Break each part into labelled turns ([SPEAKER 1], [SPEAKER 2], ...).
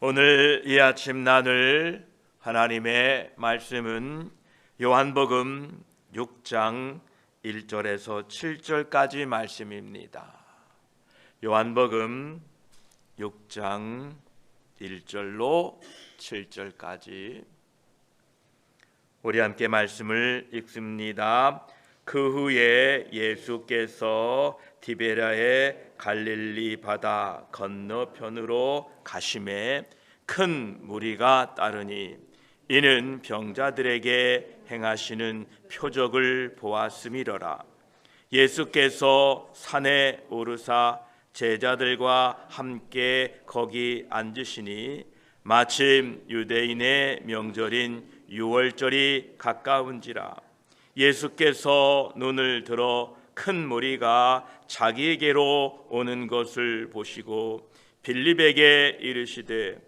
[SPEAKER 1] 오늘 이 아침 나눌 하나님의 말씀은 요한복음 6장 1절에서 7절까지 말씀입니다. 요한복음 6장 1절로 7절까지 우리 함께 말씀을 읽습니다. 그 후에 예수께서 디베라의 갈릴리 바다 건너편으로 가심에 큰 무리가 따르니 이는 병자들에게 행하시는 표적을 보았음이러라. 예수께서 산에 오르사 제자들과 함께 거기 앉으시니 마침 유대인의 명절인 유월절이 가까운지라. 예수께서 눈을 들어 큰 무리가 자기에게로 오는 것을 보시고 빌립에게 이르시되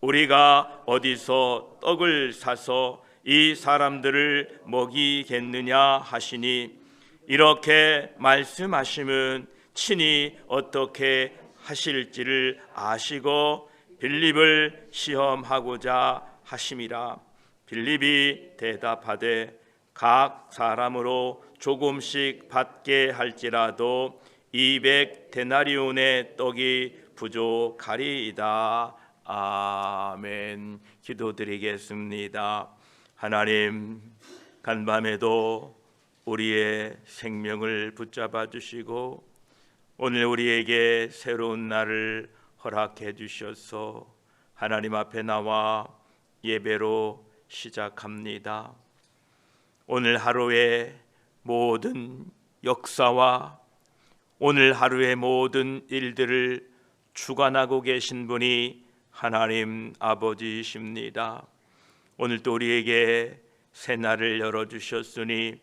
[SPEAKER 1] 우리가 어디서 떡을 사서 이 사람들을 먹이겠느냐 하시니 이렇게 말씀하심은 친히 어떻게 하실지를 아시고 빌립을 시험하고자 하심이라. 빌립이 대답하되 각 사람으로 조금씩 받게 할지라도 200 데나리온의 떡이 부족하리이다. 아멘. 기도드리겠습니다. 하나님 간밤에도 우리의 생명을 붙잡아 주시고 오늘 우리에게 새로운 날을 허락해 주셔서 하나님 앞에 나와 예배로 시작합니다. 오늘 하루의 모든 역사와 오늘 하루의 모든 일들을 주관하고 계신 분이 하나님 아버지이십니다. 오늘 또 우리에게 새 날을 열어 주셨으니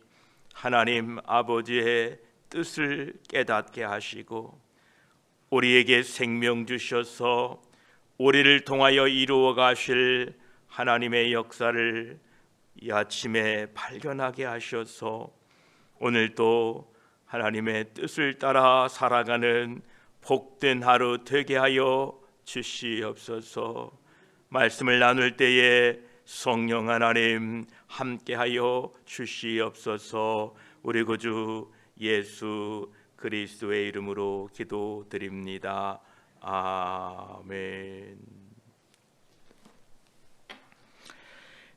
[SPEAKER 1] 하나님 아버지의 뜻을 깨닫게 하시고 우리에게 생명 주셔서 우리를 통하여 이루어 가실 하나님의 역사를 이 아침에 발견하게 하셔서 오늘 또 하나님의 뜻을 따라 살아가는 복된 하루 되게 하여 주시옵소서. 말씀을 나눌 때에 성령 하나님 함께하여 주시옵소서. 우리 구주 예수 그리스도의 이름으로 기도드립니다. 아멘.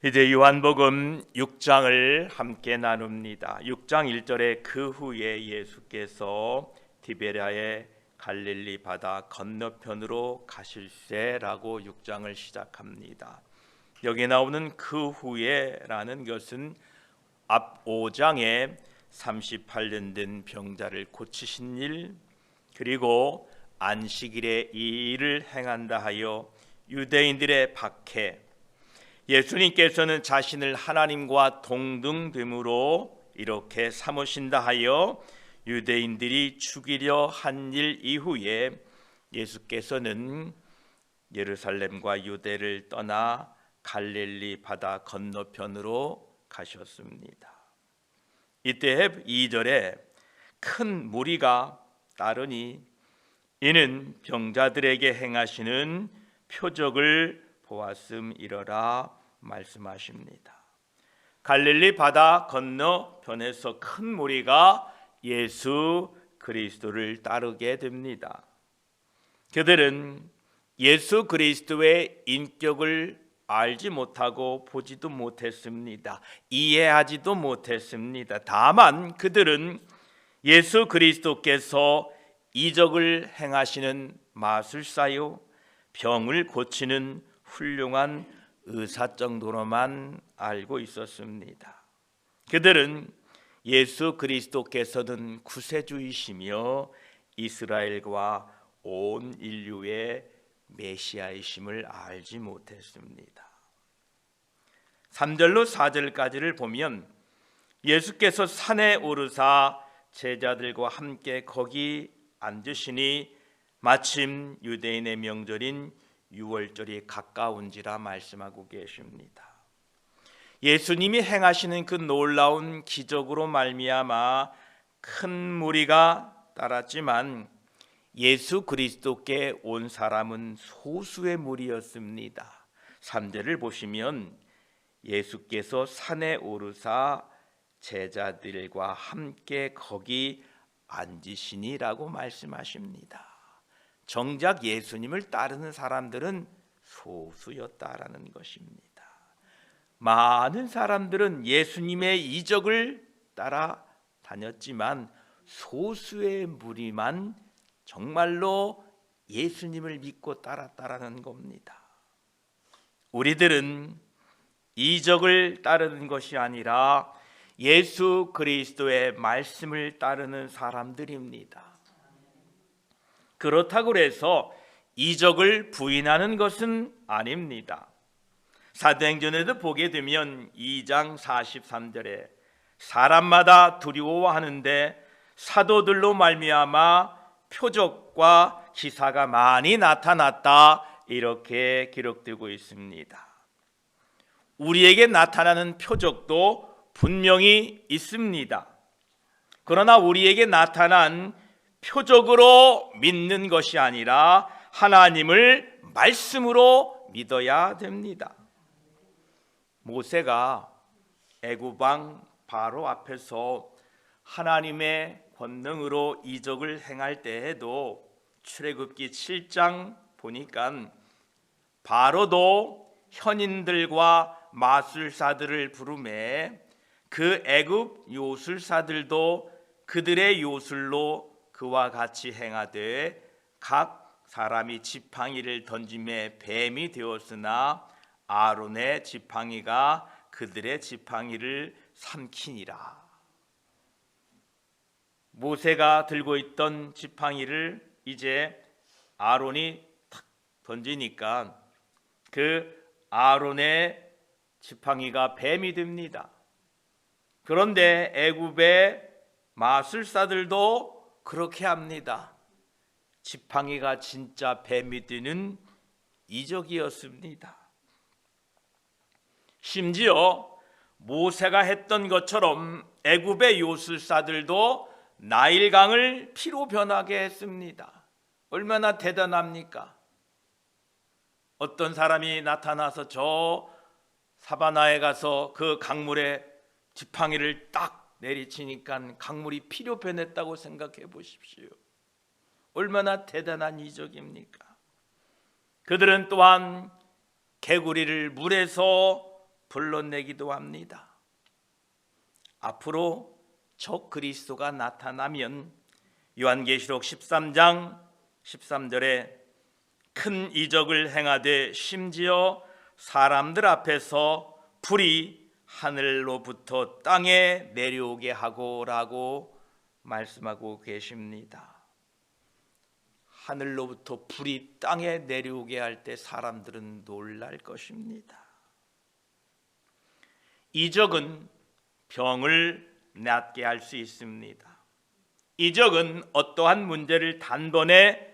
[SPEAKER 1] 이제 요한복음 6장을 함께 나눕니다. 6장 1절에 그 후에 예수께서 디베랴의 갈릴리 바다 건너편으로 가실세라고 6장을 시작합니다. 여기 나오는 그 후에라는 것은 앞 5장에 38년 된 병자를 고치신 일 그리고 안식일에 이 일을 행한다 하여 유대인들의 박해 예수님께서는 자신을 하나님과 동등됨으로 이렇게 삼으신다 하여 유대인들이 죽이려 한 일 이후에 예수께서는 예루살렘과 유대를 떠나 갈릴리 바다 건너편으로 가셨습니다. 이때 2절에 큰 무리가 따르니 이는 병자들에게 행하시는 표적을 보았음 이러라 말씀하십니다. 갈릴리 바다 건너편에서 큰 무리가 예수 그리스도를 따르게 됩니다. 그들은 예수 그리스도의 인격을 알지 못하고 보지도 못했습니다. 이해하지도 못했습니다. 다만 그들은 예수 그리스도께서 이적을 행하시는 마술사요, 병을 고치는 훌륭한 의사 정도로만 알고 있었습니다. 그들은 예수 그리스도께서는 구세주이시며 이스라엘과 온 인류의 메시아이심을 알지 못했습니다. 3절로 4절까지를 보면 예수께서 산에 오르사 제자들과 함께 거기 앉으시니 마침 유대인의 명절인 유월절이 가까운지라 말씀하고 계십니다. 예수님이 행하시는 그 놀라운 기적으로 말미암아 큰 무리가 따랐지만 예수 그리스도께 온 사람은 소수의 무리였습니다. 3절을 보시면 예수께서 산에 오르사 제자들과 함께 거기 앉으시니라고 말씀하십니다. 정작 예수님을 따르는 사람들은 소수였다라는 것입니다. 많은 사람들은 예수님의 이적을 따라 다녔지만 소수의 무리만 정말로 예수님을 믿고 따랐다라는 겁니다. 우리들은 이적을 따르는 것이 아니라 예수 그리스도의 말씀을 따르는 사람들입니다. 그렇다고 해서 이적을 부인하는 것은 아닙니다. 사도행전에도 보게 되면 2장 43절에 사람마다 두려워하는데 사도들로 말미암아 표적과 기사가 많이 나타났다 이렇게 기록되고 있습니다. 우리에게 나타나는 표적도 분명히 있습니다. 그러나 우리에게 나타난 표적으로 믿는 것이 아니라 하나님을 말씀으로 믿어야 됩니다. 모세가 애굽왕 바로 앞에서 하나님의 권능으로 이적을 행할 때에도 출애굽기 7장 보니까 바로도 현인들과 마술사들을 부르매 그 애굽 요술사들도 그들의 요술로 그와 같이 행하되 각 사람이 지팡이를 던짐에 뱀이 되었으나 아론의 지팡이가 그들의 지팡이를 삼키니라. 모세가 들고 있던 지팡이를 이제 아론이 탁 던지니까 그 아론의 지팡이가 뱀이 됩니다. 그런데 애굽의 마술사들도 그렇게 합니다. 지팡이가 진짜 뱀이 되는 이적이었습니다. 심지어 모세가 했던 것처럼 애굽의 요술사들도 나일강을 피로 변하게 했습니다. 얼마나 대단합니까? 어떤 사람이 나타나서 저 사바나에 가서 그 강물에 지팡이를 딱 내리치니까 강물이 피로 변했다고 생각해 보십시오. 얼마나 대단한 이적입니까? 그들은 또한 개구리를 물에서 불러내기도 합니다. 앞으로 적 그리스도가 나타나면 요한계시록 13장 13절에 큰 이적을 행하되 심지어 사람들 앞에서 불이 하늘로부터 땅에 내려오게 하고라고 말씀하고 계십니다. 하늘로부터 불이 땅에 내려오게 할 때 사람들은 놀랄 것입니다. 이적은 병을 낫게 할 수 있습니다. 이적은 어떠한 문제를 단번에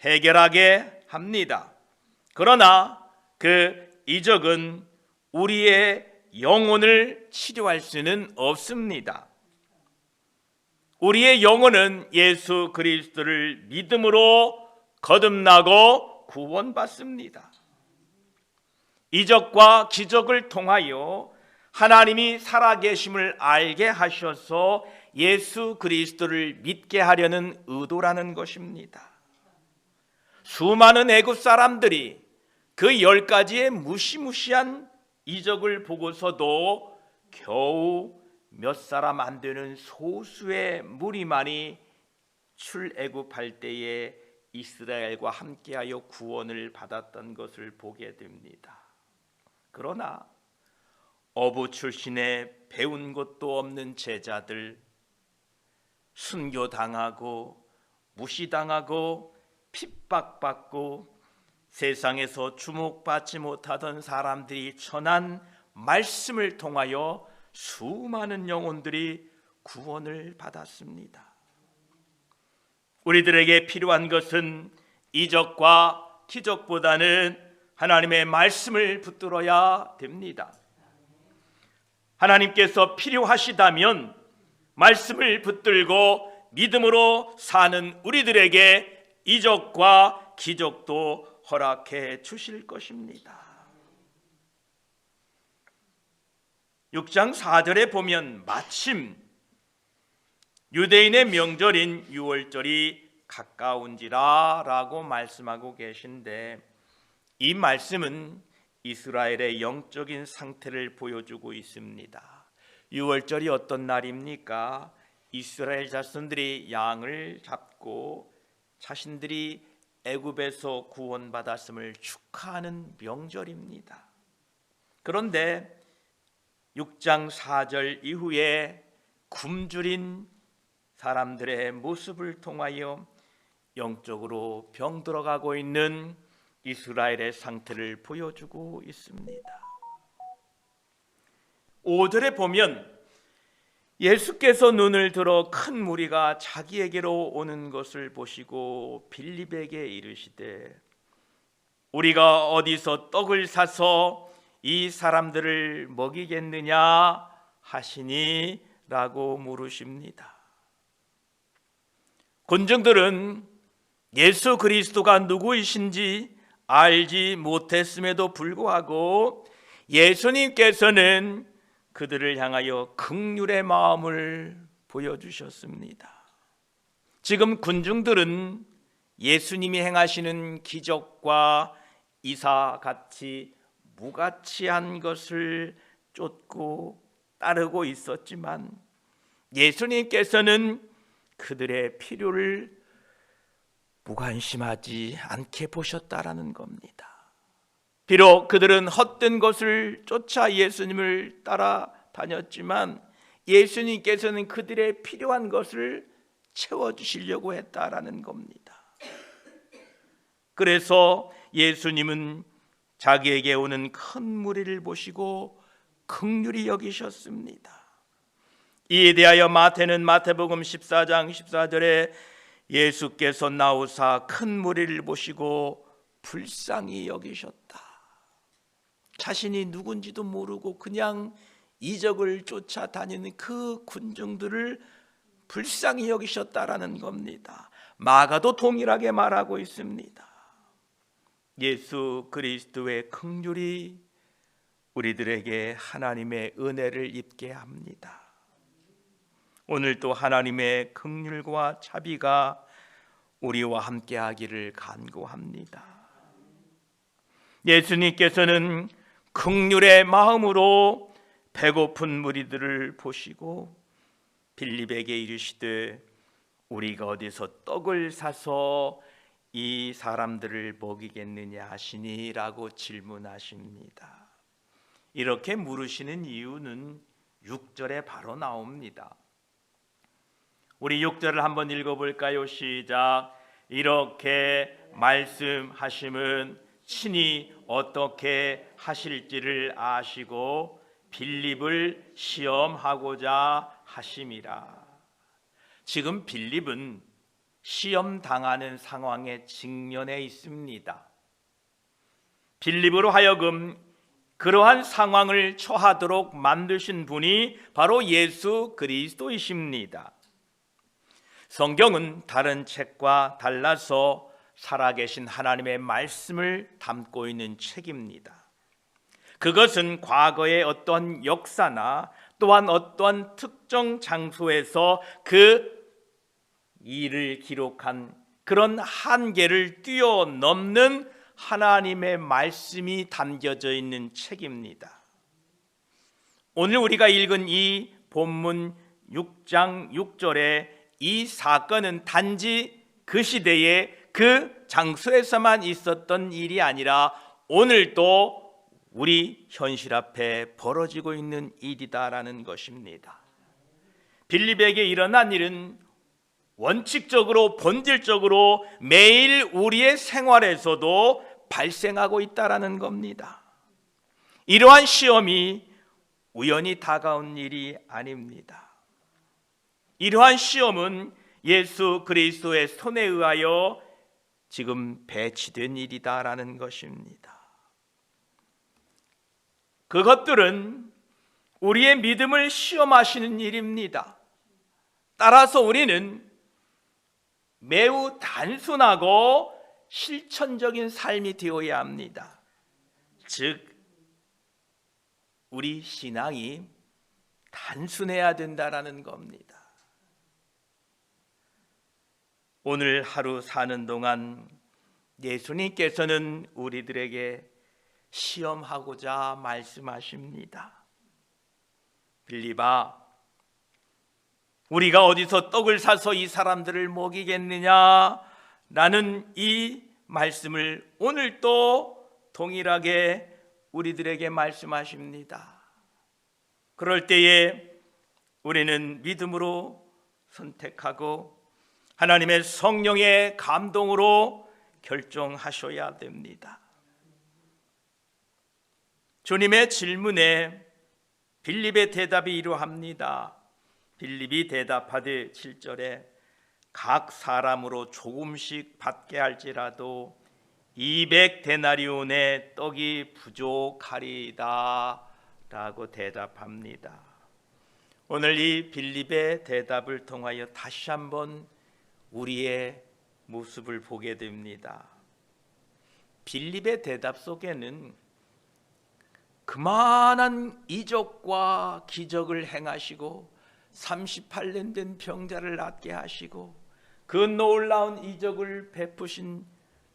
[SPEAKER 1] 해결하게 합니다. 그러나 그 이적은 우리의 영혼을 치료할 수는 없습니다. 우리의 영혼은 예수 그리스도를 믿음으로 거듭나고 구원받습니다. 이적과 기적을 통하여 하나님이 살아계심을 알게 하셔서 예수 그리스도를 믿게 하려는 의도라는 것입니다. 수많은 애굽 사람들이 그 열 가지의 무시무시한 이적을 보고서도 겨우 몇 사람 안 되는 소수의 무리만이 출애굽할 때에 이스라엘과 함께하여 구원을 받았던 것을 보게 됩니다. 그러나 어부 출신의 배운 것도 없는 제자들 순교당하고 무시당하고 핍박받고 세상에서 주목받지 못하던 사람들이 전한 말씀을 통하여 수많은 영혼들이 구원을 받았습니다. 우리들에게 필요한 것은 이적과 기적보다는 하나님의 말씀을 붙들어야 됩니다. 하나님께서 필요하시다면 말씀을 붙들고 믿음으로 사는 우리들에게 이적과 기적도 허락해 주실 것입니다. 6장 4절에 보면 마침 유대인의 명절인 유월절이 가까운지라 라고 말씀하고 계신데 이 말씀은 이스라엘의 영적인 상태를 보여주고 있습니다. 유월절이 어떤 날입니까? 이스라엘 자손들이 양을 잡고 자신들이 애굽에서 구원받았음을 축하하는 명절입니다. 그런데 6장 4절 이후에 굶주린 사람들의 모습을 통하여 영적으로 병들어가고 있는 이스라엘의 상태를 보여주고 있습니다. 5절에 보면 예수께서 눈을 들어 큰 무리가 자기에게로 오는 것을 보시고 빌립에게 이르시되 우리가 어디서 떡을 사서 이 사람들을 먹이겠느냐 하시니라고 물으십니다. 군중들은 예수 그리스도가 누구이신지 알지 못했음에도 불구하고 예수님께서는 그들을 향하여 극률의 마음을 보여주셨습니다. 지금 군중들은 예수님이 행하시는 기적과 이사 같이 무가치한 것을 쫓고 따르고 있었지만 예수님께서는 그들의 필요를 무관심하지 않게 보셨다라는 겁니다. 비록 그들은 헛된 것을 쫓아 예수님을 따라 다녔지만 예수님께서는 그들의 필요한 것을 채워 주시려고 했다라는 겁니다. 그래서 예수님은 자기에게 오는 큰 무리를 보시고 극률이 여기셨습니다. 이에 대하여 마태는 마태복음 14장 14절에 예수께서 나오사 큰 무리를 보시고 불쌍히 여기셨다. 자신이 누군지도 모르고 그냥 이적을 쫓아다니는 그 군중들을 불쌍히 여기셨다라는 겁니다. 마가도 동일하게 말하고 있습니다. 예수 그리스도의 긍휼이 우리들에게 하나님의 은혜를 입게 합니다. 오늘도 하나님의 긍휼과 자비가 우리와 함께 하기를 간구합니다. 예수님께서는 긍휼의 마음으로 배고픈 무리들을 보시고 빌립에게 이르시되 우리가 어디서 떡을 사서 이 사람들을 먹이겠느냐 하시니라고 질문하십니다. 이렇게 물으시는 이유는 6절에 바로 나옵니다. 우리 6절을 한번 읽어 볼까요? 시작. 이렇게 말씀하심은 친히 어떻게 하실지를 아시고 빌립을 시험하고자 하심이라. 지금 빌립은 시험 당하는 상황에 직면해 있습니다. 빌립으로 하여금 그러한 상황을 처하도록 만드신 분이 바로 예수 그리스도이십니다. 성경은 다른 책과 달라서 살아계신 하나님의 말씀을 담고 있는 책입니다. 그것은 과거의 어떤 역사나 또한 어떤 특정 장소에서 그 일을 기록한 그런 한계를 뛰어넘는 하나님의 말씀이 담겨져 있는 책입니다. 오늘 우리가 읽은 이 본문 6장 6절에 이 사건은 단지 그 시대에 그 장소에서만 있었던 일이 아니라 오늘도 우리 현실 앞에 벌어지고 있는 일이다라는 것입니다. 빌립에게 일어난 일은 원칙적으로 본질적으로 매일 우리의 생활에서도 발생하고 있다라는 겁니다. 이러한 시험이 우연히 다가온 일이 아닙니다. 이러한 시험은 예수 그리스도의 손에 의하여 지금 배치된 일이다라는 것입니다. 그것들은 우리의 믿음을 시험하시는 일입니다. 따라서 우리는 매우 단순하고 실천적인 삶이 되어야 합니다. 즉 우리 신앙이 단순해야 된다라는 겁니다. 오늘 하루 사는 동안 예수님께서는 우리들에게 시험하고자 말씀하십니다. 빌리바, 우리가 어디서 떡을 사서 이 사람들을 먹이겠느냐? 라는 이 말씀을 오늘 또 동일하게 우리들에게 말씀하십니다. 그럴 때에 우리는 믿음으로 선택하고 하나님의 성령의 감동으로 결정하셔야 됩니다. 주님의 질문에 빌립의 대답이 이러합니다. 빌립이 대답하되 7절에 각 사람으로 조금씩 받게 할지라도 200데나리온의 떡이 부족하리다 라고 대답합니다. 오늘 이 빌립의 대답을 통하여 다시 한번 우리의 모습을 보게 됩니다. 빌립의 대답 속에는 그만한 이적과 기적을 행하시고 38년 된 병자를 낫게 하시고 그 놀라운 이적을 베푸신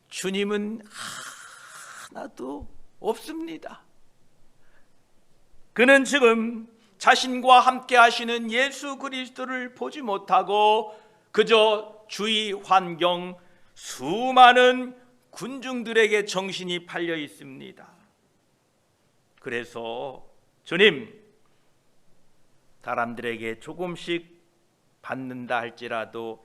[SPEAKER 1] 주님은 하나도 없습니다. 그는 지금 자신과 함께 하시는 예수 그리스도를 보지 못하고 그저 주위 환경 수많은 군중들에게 정신이 팔려 있습니다. 그래서 주님 사람들에게 조금씩 받는다 할지라도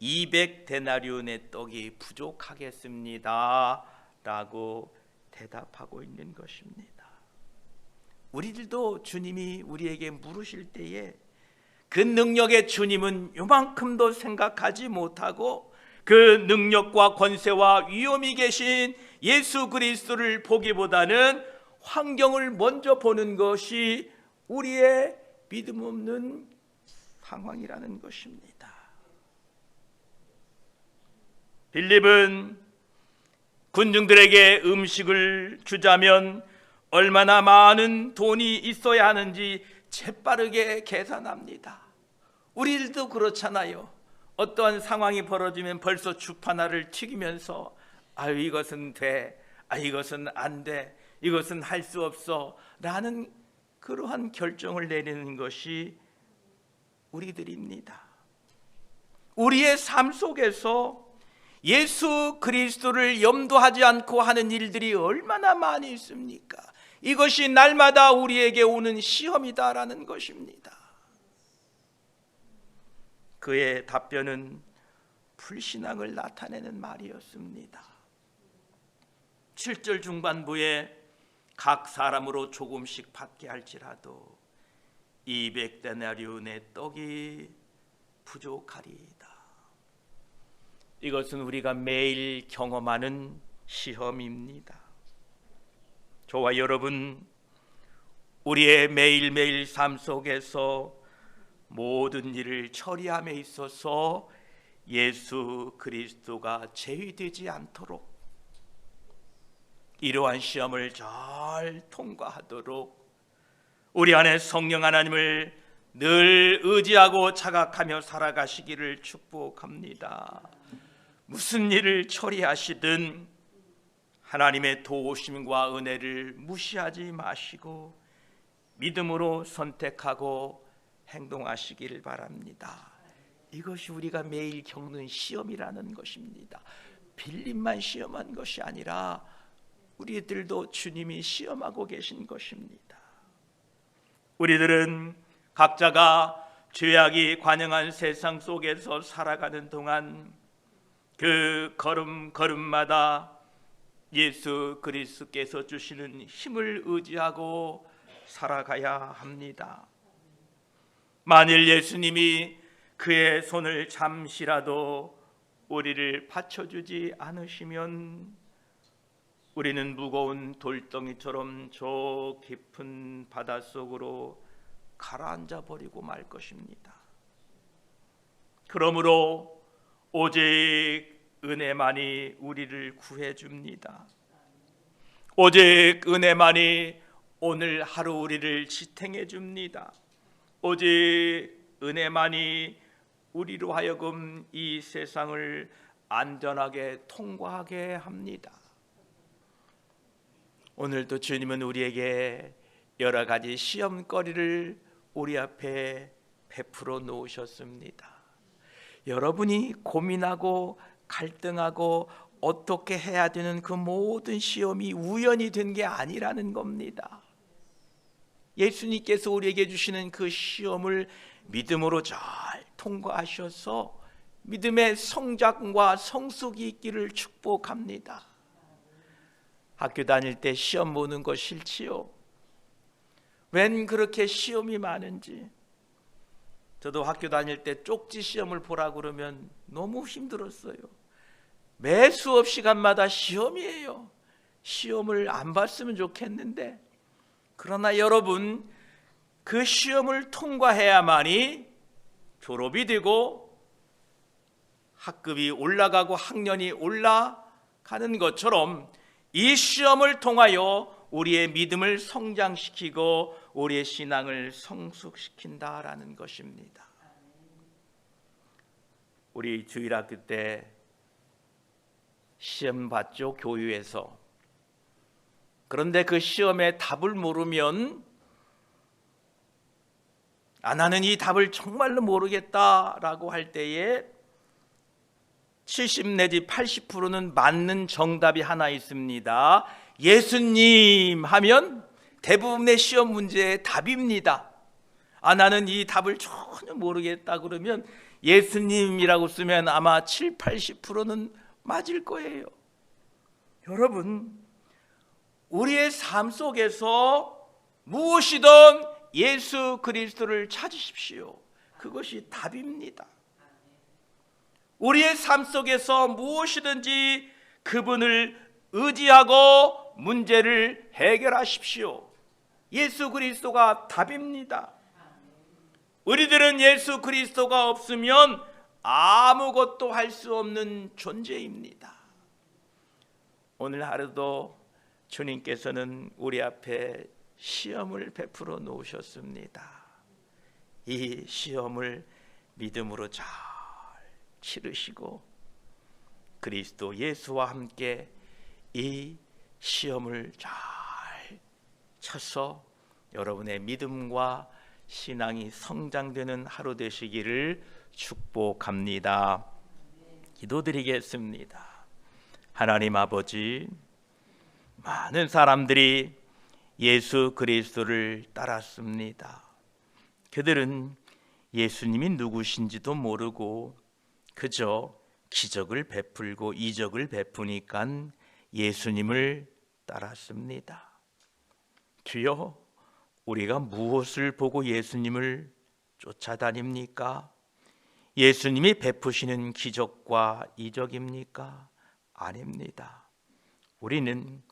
[SPEAKER 1] 200데나리온의 떡이 부족하겠습니다. 라고 대답하고 있는 것입니다. 우리들도 주님이 우리에게 물으실 때에 그 능력의 주님은 요만큼도 생각하지 못하고 그 능력과 권세와 위엄이 계신 예수 그리스도를 보기보다는 환경을 먼저 보는 것이 우리의 믿음 없는 상황이라는 것입니다. 빌립은 군중들에게 음식을 주자면 얼마나 많은 돈이 있어야 하는지 재빠르게 계산합니다. 우리들도 그렇잖아요. 어떠한 상황이 벌어지면 벌써 주파나를 튀기면서 아유 이것은 돼, 아 이것은 안 돼, 이것은 할 수 없어 라는 그러한 결정을 내리는 것이 우리들입니다. 우리의 삶 속에서 예수 그리스도를 염두하지 않고 하는 일들이 얼마나 많이 있습니까? 이것이 날마다 우리에게 오는 시험이다라는 것입니다. 그의 답변은 불신앙을 나타내는 말이었습니다. 7절 중반부에 각 사람으로 조금씩 받게 할지라도 200데나리온의 떡이 부족하리이다. 이것은 우리가 매일 경험하는 시험입니다. 저와 여러분 우리의 매일매일 삶 속에서 모든 일을 처리함에 있어서 예수 그리스도가 제외되지 않도록 이러한 시험을 잘 통과하도록 우리 안에 성령 하나님을 늘 의지하고 자각하며 살아가시기를 축복합니다. 무슨 일을 처리하시든 하나님의 도우심과 은혜를 무시하지 마시고 믿음으로 선택하고 행동하시기를 바랍니다. 이것이 우리가 매일 겪는 시험이라는 것입니다. 빌림만 시험한 것이 아니라 우리들도 주님이 시험하고 계신 것입니다. 우리들은 각자가 죄악이 관영한 세상 속에서 살아가는 동안 그 걸음 걸음마다 예수 그리스도께서 주시는 힘을 의지하고 살아가야 합니다. 만일 예수님이 그의 손을 잠시라도 우리를 받쳐주지 않으시면 우리는 무거운 돌덩이처럼 저 깊은 바닷속으로 가라앉아 버리고 말 것입니다. 그러므로 오직 은혜만이 우리를 구해 줍니다. 오직 은혜만이 오늘 하루 우리를 지탱해 줍니다. 오직 은혜만이 우리로 하여금 이 세상을 안전하게 통과하게 합니다. 오늘도 주님은 우리에게 여러 가지 시험거리를 우리 앞에 베풀어 놓으셨습니다. 여러분이 고민하고 갈등하고 어떻게 해야 되는 그 모든 시험이 우연히 된게 아니라는 겁니다. 예수님께서 우리에게 주시는 그 시험을 믿음으로 잘 통과하셔서 믿음의 성장과 성숙이 있기를 축복합니다. 학교 다닐 때 시험 보는 거 싫지요? 웬 그렇게 시험이 많은지. 저도 학교 다닐 때 쪽지 시험을 보라 그러면 너무 힘들었어요. 매 수업 시간마다 시험이에요. 시험을 안 봤으면 좋겠는데. 그러나 여러분, 그 시험을 통과해야만이 졸업이 되고 학급이 올라가고 학년이 올라가는 것처럼 이 시험을 통하여 우리의 믿음을 성장시키고 우리의 신앙을 성숙시킨다라는 것입니다. 우리 주일학교 때 시험 봤죠 교유에서. 그런데 그 시험의 답을 모르면 아 나는 이 답을 정말로 모르겠다라고 할 때에 70 내지 80%는 맞는 정답이 하나 있습니다. 예수님 하면 대부분의 시험 문제의 답입니다. 아 나는 이 답을 전혀 모르겠다 그러면 예수님이라고 쓰면 아마 7, 80%는 맞을 거예요. 여러분 우리의 삶 속에서 무엇이든 예수 그리스도를 찾으십시오. 그것이 답입니다. 우리의 삶 속에서 무엇이든지 그분을 의지하고 문제를 해결하십시오. 예수 그리스도가 답입니다. 우리들은 예수 그리스도가 없으면 아무것도 할 수 없는 존재입니다. 오늘 하루도 주님께서는 우리 앞에 시험을 베풀어 놓으셨습니다. 이 시험을 믿음으로 잘 치르시고 그리스도 예수와 함께 이 시험을 잘 쳐서 여러분의 믿음과 신앙이 성장되는 하루 되시기를 축복합니다. 기도드리겠습니다. 하나님 아버지 많은 사람들이 예수 그리스도를 따랐습니다. 그들은 예수님이 누구신지도 모르고 그저 기적을 베풀고 이적을 베푸니까 예수님을 따랐습니다. 주여, 우리가 무엇을 보고 예수님을 쫓아다닙니까? 예수님이 베푸시는 기적과 이적입니까? 아닙니다. 우리는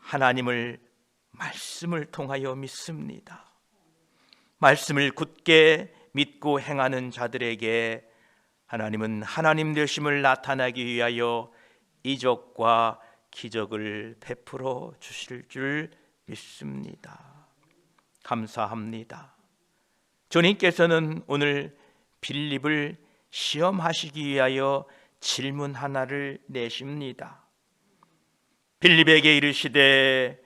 [SPEAKER 1] 하나님을 말씀을 통하여 믿습니다. 말씀을 굳게 믿고 행하는 자들에게 하나님은 하나님 되심을 나타나기 위하여 이적과 기적을 베풀어 주실 줄 믿습니다. 감사합니다. 주님께서는 오늘 빌립을 시험하시기 위하여 질문 하나를 내십니다. 빌립에게 이르시되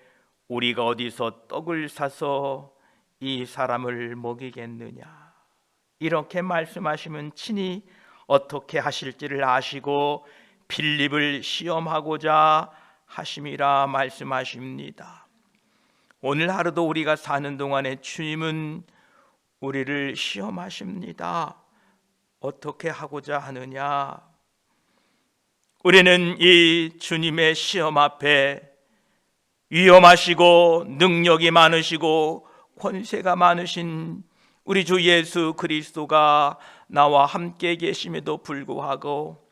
[SPEAKER 1] 우리가 어디서 떡을 사서 이 사람을 먹이겠느냐 이렇게 말씀하시면 친히 어떻게 하실지를 아시고 빌립을 시험하고자 하심이라 말씀하십니다. 오늘 하루도 우리가 사는 동안에 주님은 우리를 시험하십니다. 어떻게 하고자 하느냐? 우리는 이 주님의 시험 앞에 위험하시고 능력이 많으시고 권세가 많으신 우리 주 예수 그리스도가 나와 함께 계심에도 불구하고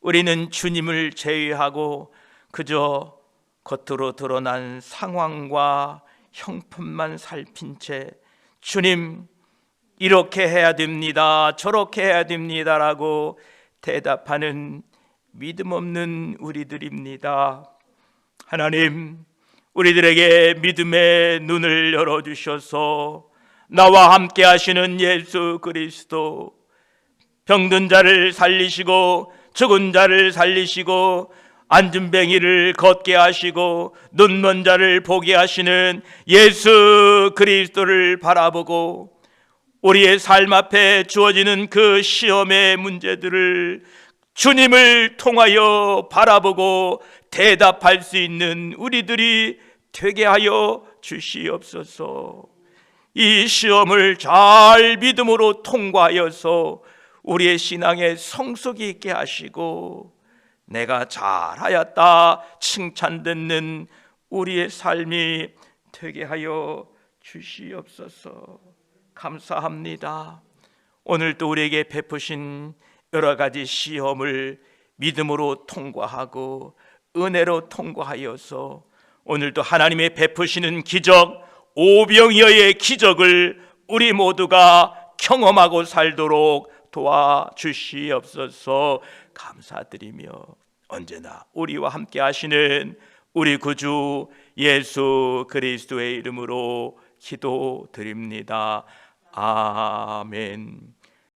[SPEAKER 1] 우리는 주님을 제외하고 그저 겉으로 드러난 상황과 형편만 살핀 채 주님 이렇게 해야 됩니다. 저렇게 해야 됩니다라고 대답하는 믿음 없는 우리들입니다. 하나님, 우리들에게 믿음의 눈을 열어 주셔서 나와 함께 하시는 예수 그리스도 병든 자를 살리시고 죽은 자를 살리시고 안진뱅이를 걷게 하시고 눈먼 자를 보게 하시는 예수 그리스도를 바라보고 우리의 삶 앞에 주어지는 그 시험의 문제들을 주님을 통하여 바라보고 대답할 수 있는 우리들이 되게 하여 주시옵소서. 이 시험을 잘 믿음으로 통과하여서 우리의 신앙에 성숙이 있게 하시고 내가 잘하였다 칭찬 듣는 우리의 삶이 되게 하여 주시옵소서. 감사합니다. 오늘도 우리에게 베푸신 여러 가지 시험을 믿음으로 통과하고 은혜로 통과하여서 오늘도 하나님의 베푸시는 기적 오병이어의 기적을 우리 모두가 경험하고 살도록 도와주시옵소서 감사드리며 언제나 우리와 함께 하시는 우리 구주 예수 그리스도의 이름으로 기도드립니다. 아멘.